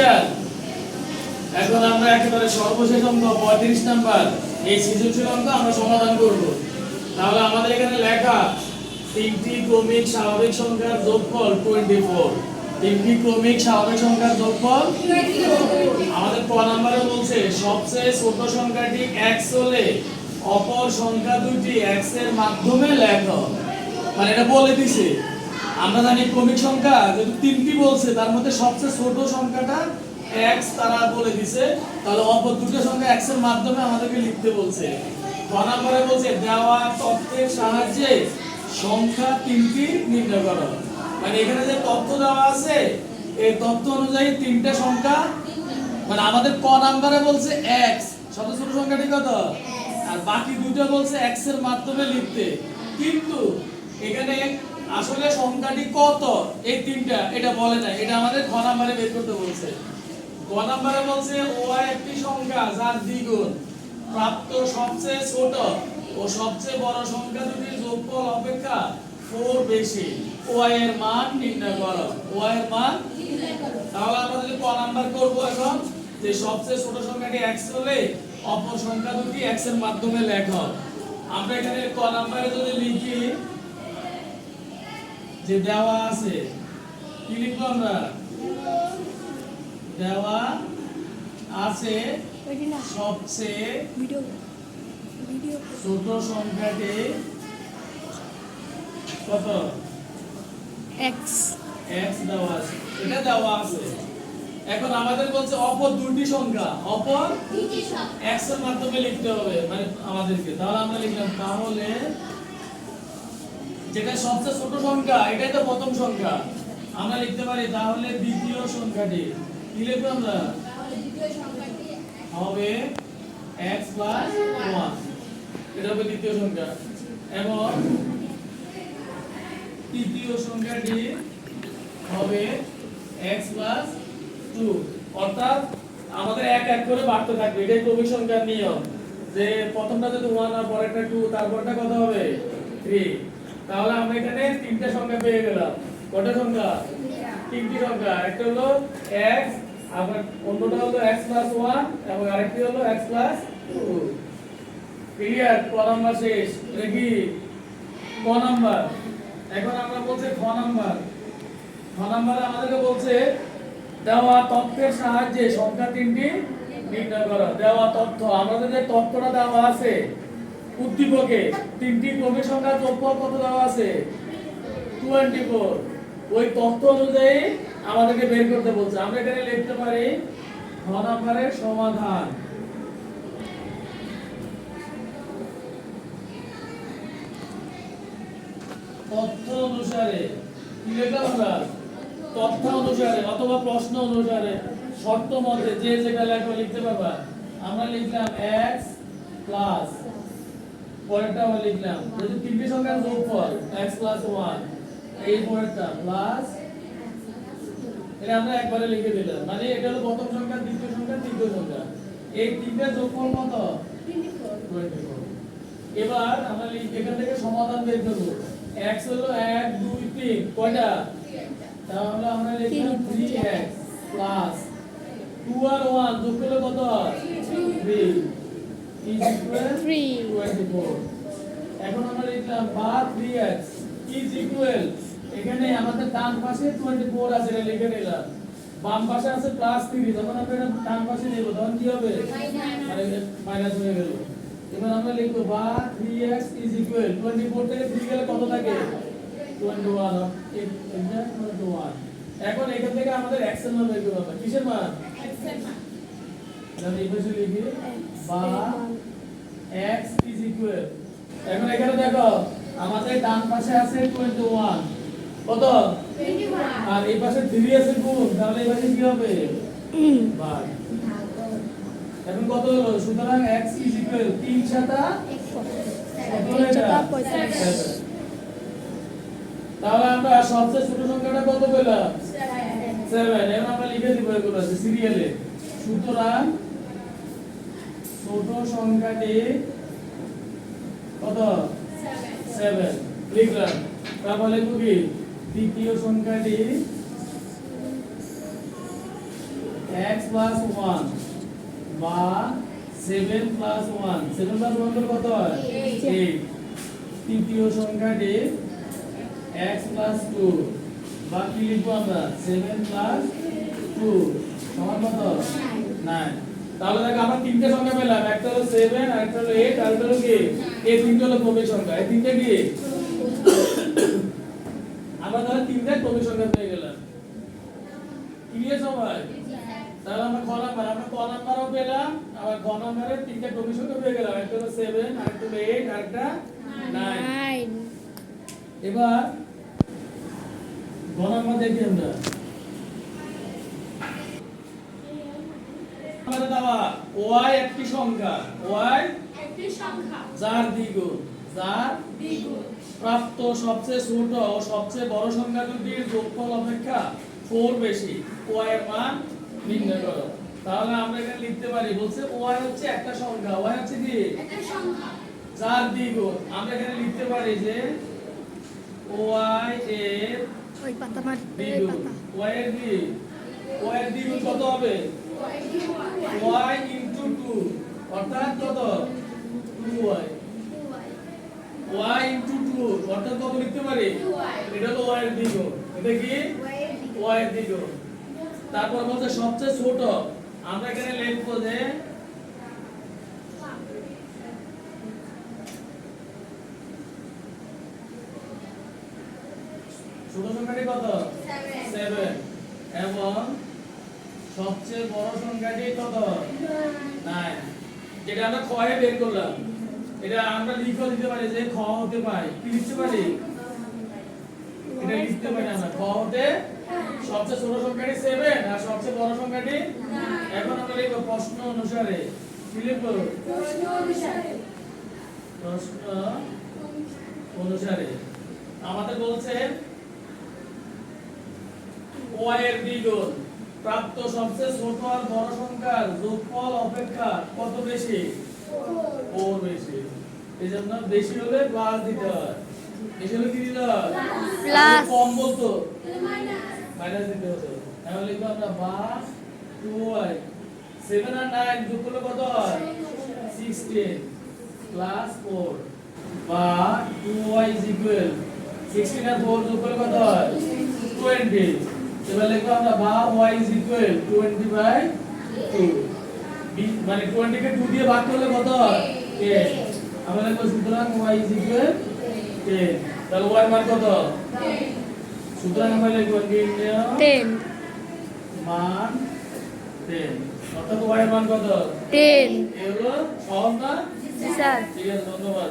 বুঝছেন এখন আমরা একেবারে সর্বশেষ অঙ্ক পঁয়ত্রিশ নাম্বার, এই সৃজনশীল অঙ্ক আমরা সমাধান করব। তাহলে আমাদের এখানে লেখা, তিনটি ক্রমিক স্বাভাবিক সংখ্যার যোগফল টোয়েন্টি ফোর তিনটি ক্রমিক স্বাভাবিক সংখ্যার যোগফল আমাদের ক নাম্বারে বলছে, সবচেয়ে ছোট সংখ্যাটি x হলে অপর সংখ্যা দুটি x এর মাধ্যমে লেখো। মানে এটা বলে দিছে। আমরা জানি ক্রমিক সংখ্যা যেহেতু তিনটি বলছে, তার মধ্যে সবচেয়ে ছোট সংখ্যাটা x তারা বলে দিছে, তাহলে অপর দুটো সংখ্যা এর মাধ্যমে আমাদেরকে লিখতে বলছে। ক নাম্বারে বলছে, দেওয়া তথ্যের সাহায্যে সংখ্যা তিনটি নির্ণয় করো মানে এখানে যে তথ্য দেওয়া আছে, এই তথ্য অনুযায়ী তিনটা সংখ্যা মানে আমাদের ক নাম্বারে বলছে এক্স সবচেয়ে ছোট সংখ্যাটি কত? আর বাকি দুটো বলছে x এর মাধ্যমে লিখতে। কিন্তু এখানে আসলে সংখ্যাটি কত? এই তিনটা, এটা বলে না এটা আমাদের খ নাম্বারে বের করতে বলছে। ক নাম্বারে বলছে ও একটি সংখ্যা, যার দ্বিগুণ। প্রাপ্ত সবচেয়ে ছোট ও সবচেয়ে বড় সংখ্যা দুটির যোগফল অপেক্ষা 4 বেশি। ও এর মান নির্ণয় করো। ও এর মান? তাহলে আমরা যদি ক নাম্বার করব এখন, যে সবচেয়ে ছোট সংখ্যাটি x হলে অপর সংখ্যা দুটি এক্সের মাধ্যমে লেখো। আমরা এখানে ক নাম্বারে যদি লিখি যে দেওয়া আছে কি লিখব আমরা? দেওয়া আছে সবচেয়ে ছোট সংখ্যাটি কত? এক্স x দেওয়া আছে। এটা দেওয়া আছে। এখন আমাদের বলছে অপর দুটি সংখ্যা। অপর x এর মাধ্যমে লিখতে হবে মানে আমাদেরকে। তাহলে আমরা লিখলাম তাহলে যেটা সবচেয়ে ছোট সংখ্যা, এটাই তো প্রথম সংখ্যা। আমরা লিখতে পারি, তাহলে দ্বিতীয় সংখ্যাটি। কি লিখব আমরা? হবে x 1 এটা হবে দ্বিতীয় সংখ্যা। এবং তৃতীয় সংখ্যাটি হবে x 2 অর্থাৎ আমাদের এক এক করে বাড়তে থাকবে। এটাই ক্রমিক সংখ্যার নিয়ম। যে প্রথমটা যদি 1 আর পরেরটা 2 তারপরটা কত হবে? 3 তাহলে আমরা এখানে তিনটা সংখ্যা পেয়ে গেলাম। কটা সংখ্যা? তিনটি সংখ্যা। একটা হলো x, আবার অন্যটা হলো x 1 এবং আরেকটি হলো x 2 ক্লিয়ার ক নাম্বার শেষ? এটা কি? ক নাম্বার? এখন আমরা বলছি খ নাম্বার। খ নাম্বারে আমাদেরকে বলছে, দেওয়া তথ্যের সাহায্যে সংখ্যা তিনটি নির্ণয় করো। দেওয়া তথ্য। আমাদের যে তথ্যটা দেওয়া আছে উদ্দীপকে তিনটি ক্রমিক সংখ্যার যোগফল কত দেওয়া আছে? 24 ওই তথ্য অনুযায়ী আমাদেরকে বের করতে বলছে। আমরা এখানে লিখতে পারি নাম্বারের সমাধান। তথ্য অনুসারে কি আমরা? তথ্য অনুসারে অথবা প্রশ্ন অনুসারে শর্ত মতে যে যেটা লেখা লিখতে পারবা। আমরা লিখলাম x প্লাস পরেরটা আমরা লিখলাম। যদি তিনটি সংখ্যার যোগফল x প্লাস 1 এই পরেরটা প্লাস এটা আমরা একবারে লিখে দিলাম। মানে এটা হলো প্রথম সংখ্যা দ্বিতীয় সংখ্যা তৃতীয় সংখ্যা। এই তিনটা যোগফল কত? 24 এবার আমরা এখান থেকে সমাধান বের করব। x হলো 1 2 3 কয়টা? তাহলে আমরা লিখলাম 3x প্লাস 2 আর 1 যোগ করলে কত হয়? 3 এখন আমরা লিখলাম বা 3x is equal. এখানে আমাদের ডান পাশে 24 আছে লিখে নিলাম। বাম পাশে আছে প্লাস 3 যখন আমরা এটা ডান পাশে নেব। তখন কি হবে? মানে মাইনাস হয়ে গেল। এবার আমরা লিখব বা 3x is equal 24 থেকে 3 গেলে কত থাকে? 21 of it এটা 21 এখন এখান থেকে আমাদের x এর মান বের করতে হবে কিসের মান? এই পাশে লিখি। বা x is equal. এখন এখানে দেখো আমাদের ডান পাশে আছে 21 কত? আর এই পাশে 3 আছে গুণ তাহলে এই পাশে কি হবে? ভাগ এখন কত হলো? সুতরাং x is equal 3 সাতা। তাহলে আমরা সবচেয়ে ছোট সংখ্যাটা কত পেলাম? 7 এখন আমরা লিখে দিব এগুলো সিরিয়ালে সুতরাং ছোট সংখ্যাটি কত? 7 লিখলাম। লিখব কি? তৃতীয় সংখ্যাটি x প্লাস ওয়ান বা seven plus one seven plus one কত হয়. এইট তৃতীয় সংখ্যাটি এক্স প্লাস টু বা কি লিখব আমরা। সেভেন প্লাস টু সমান কত? নাইন তাহলে দেখো আমরা তিনটে সংখ্যা পেলাম একটা হলো সেভেন একটা হলো এইট আর একটা হলো কি? এই তিনটে হলো ক্রমিক সংখ্যা। এই তিনটে কি? আমরা তাহলে তিনটে ক্রমিক সংখ্যা পেয়ে গেলাম। ক্লিয়ার সবাই? তাহলে আমরা ক নাম্বার আমরা ক নাম্বারও পেলাম আবার গ নাম্বারে তিনটে ক্রমিক সংখ্যা পেয়ে গেলাম। একটা হলো সেভেন আর একটা হলো এইট আর একটা নাইন এবার গ নাম্বার দেখি আমরা আমাদের দেওয়া y একটি সংখ্যা। y একটি সংখ্যা। যার দ্বিগুণ। যার দ্বিগুণ। প্রাপ্ত সবচেয়ে ছোট ও সবচেয়ে বড় সংখ্যা দুটির যোগফল অপেক্ষা 4 বেশি। y এর মান নির্ণয় করো। তাহলে আমরা এখানে লিখতে পারি বলছে y হচ্ছে একটা সংখ্যা। y হচ্ছে কি? একটা সংখ্যা। যার দ্বিগুণ। আমরা এখানে লিখতে পারি যে y এর ওই পাতা মার ওই পাতা। y এর কি y এর দ্বিগুণ কত হবে? Y ইনটু 2 অর্থাৎ কত? 2y y ইনটু 2 অর্থাৎ কত লিখতে পারি? এটা হলো y এর দ্বিগুণ এটা কি? y এর দ্বিগুণ তারপর বলছে সবচেয়ে ছোট। আমরা এখানে লিখব যে ছোট সংখ্যাটি কত? সেভেন এবং সবচেয়ে বড় সংখ্যাটি কত? নাইন যেটা আমরা খয়ে বের করলাম এটা আমরা লিখে দিতে পারি যে খ হতে পারে। কি লিখতে পারি? এটা লিখতে পারি আমরা। খ হতে সবচেয়ে ছোট সংখ্যাটি সেভেন আর সবচেয়ে বড় সংখ্যাটি এখন আমরা লিখব প্রশ্ন অনুসারে। কি লিখব? প্রশ্ন অনুসারে। প্রশ্ন অনুসারে। আমাদের বলছে ও এর দ্বিগুণ। প্রাপ্ত সবচেয়ে ছোট আর বড় সংখ্যার যোগফল অপেক্ষা কত বেশি? ও বেশি। এই জন্য বেশি হলে প্লাস দিতে হয়। বেশি হলে কি দিতে হয়? Plus. কম বলতো? মাইনাস মাইনাস দিতে হতো। এখন লিখব আমরা বা টু ওয়াই সেভেন আর নাইন যোগ করলে কত হয়? সিক্সটিন প্লাস ফোর বা two Y is equal sixteen R four যোগ করলে কত হয়? টোয়েন্টি এবার লিখব আমরা বা Y is equal twenty by two মানে টোয়েন্টি কে টু দিয়ে ভাগ করলে কত হয়? টেন আমরা লিখব সুতরাং ওয়াই ইজ ইকুয়াল টেন তাহলে ওয়াই মান কত? সুতরাং আমরা লিখব নির্ণয় টেন মান 10 অর্থাৎ y এর মান কত? টেন এগুলো সহজ না স্যার ঠিক আছে ধন্যবাদ।